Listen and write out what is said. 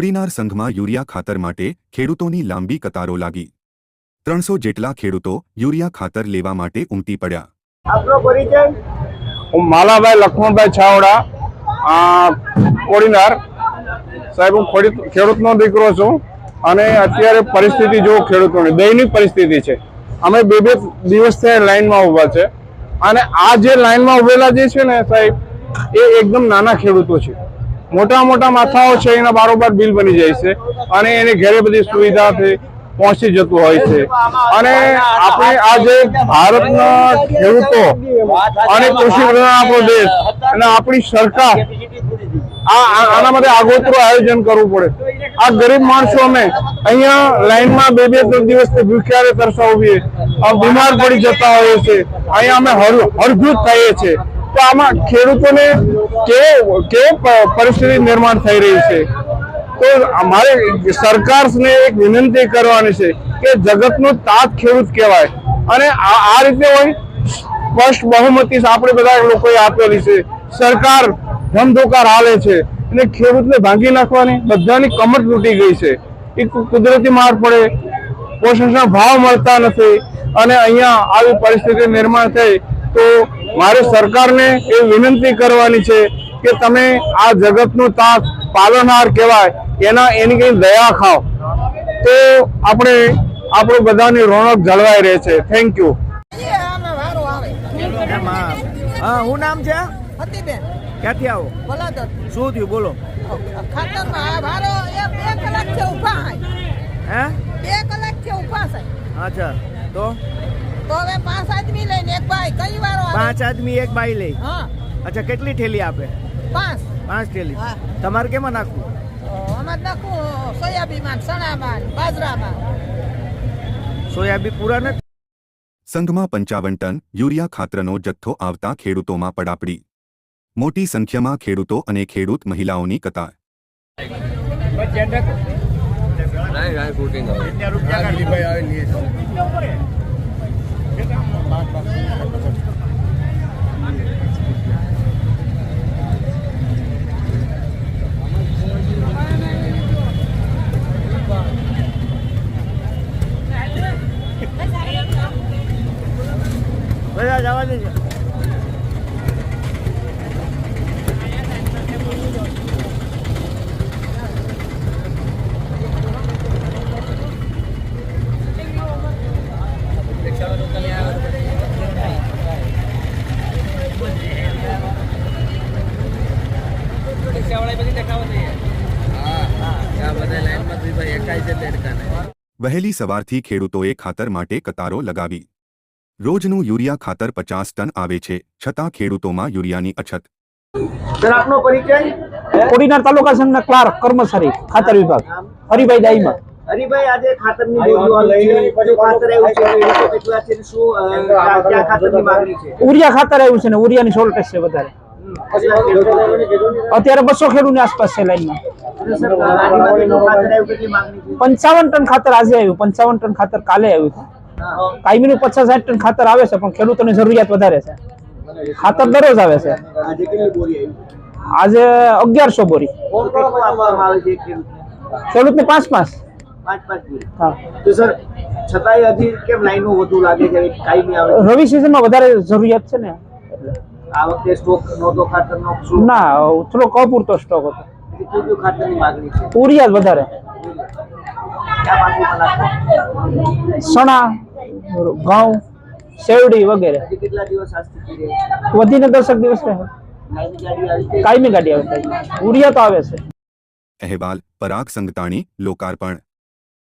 Kodinar સંઘમાં urea ખાતર માટે ખેડૂતોની લાંબી કતારો લાગી. ત્રણસો જેટલા ખેડૂતો યુરિયા ખાતર લેવા માટે ઉમટી પડ્યા. આપનો પરિચય? હું માલાભાઈ લક્ષ્મણભાઈ છાવડા આ કોડીનાર. સાહેબ હું ખેડૂતનો દીકરો છું અને અત્યારે પરિસ્થિતિ જો ખેડૂતોની દૈનિક પરિસ્થિતિ છે. અમે બે બે દિવસથી લાઈનમાં ઊભા છે. અને આ જે લાઈનમાં ઉભેલા જે છે ને સાહેબ એ એકદમ નાના ખેડૂતો છે. મોટા મોટા માથાઓ છે, એના બારોબાર બિલ બની જાય છે અને એને ઘેરે બધી સુવિધાથી પહોંચી જતું હોય છે. અને આપણે આજે ભારતના ખેડૂતો અને કૃષિ પ્રધાન આપણો દેશ અને આપણી સરકાર આ આના માટે આગોતરું આયોજન કરવું પડે. આ ગરીબ માણસો અમે અહીંયા લાઈનમાં બે બે ત્રણ દિવસથી ભૂખ્યારે તરસાવીએ બીમાર પડી જતા હોઈએ છે અહીંયા અમે હર હરભૂત થઈએ છીએ. તો આમાં ખેડૂતોને કેવો કેવો પરિસ્થિતિ નિર્માણ થઈ રહી છે? તો અમારે સરકારને એક વિનંતી કરવાની છે કે જગતનો તાત ખેડૂત કહેવાય. અને આ રીતે હોય સ્પષ્ટ બહુમતી આપણે બધા લોકોએ આપેલી છે. સરકાર ધમધોકાર હાલે છે અને ખેડૂતને ભાંગી નાખવાની બધાની કમર તૂટી ગઈ છે. એ કુદરતી માર પડે. પોષણના ભાવ મળતા નથી અને અહીંયા આવી પરિસ્થિતિ નિર્માણ થઈ તો મારે સરકારને એ વિનંતી કરવાની છે કે તમે આ જગતનું તાક પાલનહાર કહેવાય એના એની કઈ દયા ખાઓ તો આપણે આપણું બધાની રોનક જળવાઈ રહે છે. થેન્ક યુ હા શું નામ છે? હતીબેન. ક્યાંથી આવો? શું થયું? બોલો. બે કલાક છે. ઊભા હે? બે કલાક છે ઊભા છે. અચ્છા. તો? તો હવે પાંચ આદમી લઈને એક ભાઈ. કઈ વારો પાંચ આદમી એક બાઈ લઈ. હા. અચ્છા કેટલી ઠેલી આપે? પાંચ. પાંચ ઠેલી હા. તમારે કેમાં નાખવું? આમાં નાખું સોયાબીનમાં ચણામાં બાજરામાં. સોયાબીન પૂરા નથી? સંઘમાં પંચાવન ટન યુરિયા ખાતરનો જથ્થો આવતા ખેડૂતોમાં પડાપડી. મોટી સંખ્યામાં ખેડૂતો અને ખેડૂત મહિલાઓની કતાર. બધા જવા દેજો વહેલી સવારથી ખેડૂતોએ ખાતર માટે કતારો લગાવી રોજનું યુરિયા ખાતર પચાસ ટન આવે છે છતાં ખેડૂતોમાં યુરિયાની અછત. આપનો પરિચય? કોડીનાર તાલુકા સંઘના ક્લાર્ક કર્મચારી ખાતર વિભાગ હરિભાઈ દાઈમાં. હરિભાઈ આજે ખાતરની બોરીઓ આવી ખાતર આવ્યું છે. ખેડૂતો કેટલા છે શું ક્યાં ક્યાં ખાતરની માંગણી છે? ઉરિયા ખાતર આવ્યું છે ને ઉરિયાની શોર્ટેજ છે વધારે. અત્યારે બસો ખેડૂતની આસપાસ છે લાઈનમાં. અને સર આદિમાં કેટલું ખાતર આવ્યું કેટલી માંગણી છે? પંચાવન ટન ખાતર આજે આવ્યું પંચાવન ટન ખાતર કાલે આવ્યું. કાયમીનું પચાસ સાઠ ટન ખાતર આવે છે પણ ખેડૂતોની જરૂરિયાત વધારે છે. ખાતર દરરોજ આવે છે. આજે અગિયારસો બોરી. ખેડૂતને? પાંચ પાંચ? રવિ સિઝનમાં વધારે જરૂરિયાત છે ને. આ વખતે સ્ટોક નહોતો ખાતરનો ના થોડોક અપૂરતો સ્ટોક હતો. ઉરિયા વધારે. સણા. ઘઉં શેરડી વગેરે. કેટલા દિવસ આ સ્થિતિ રહે? વધીને દસક દિવસ રહે. ગાડી કાયમી ગાડી આવે છે. ઉરિયા તો આવે છે. અહેવાલ પરાગ સંગતાણી લોકાર્પણ.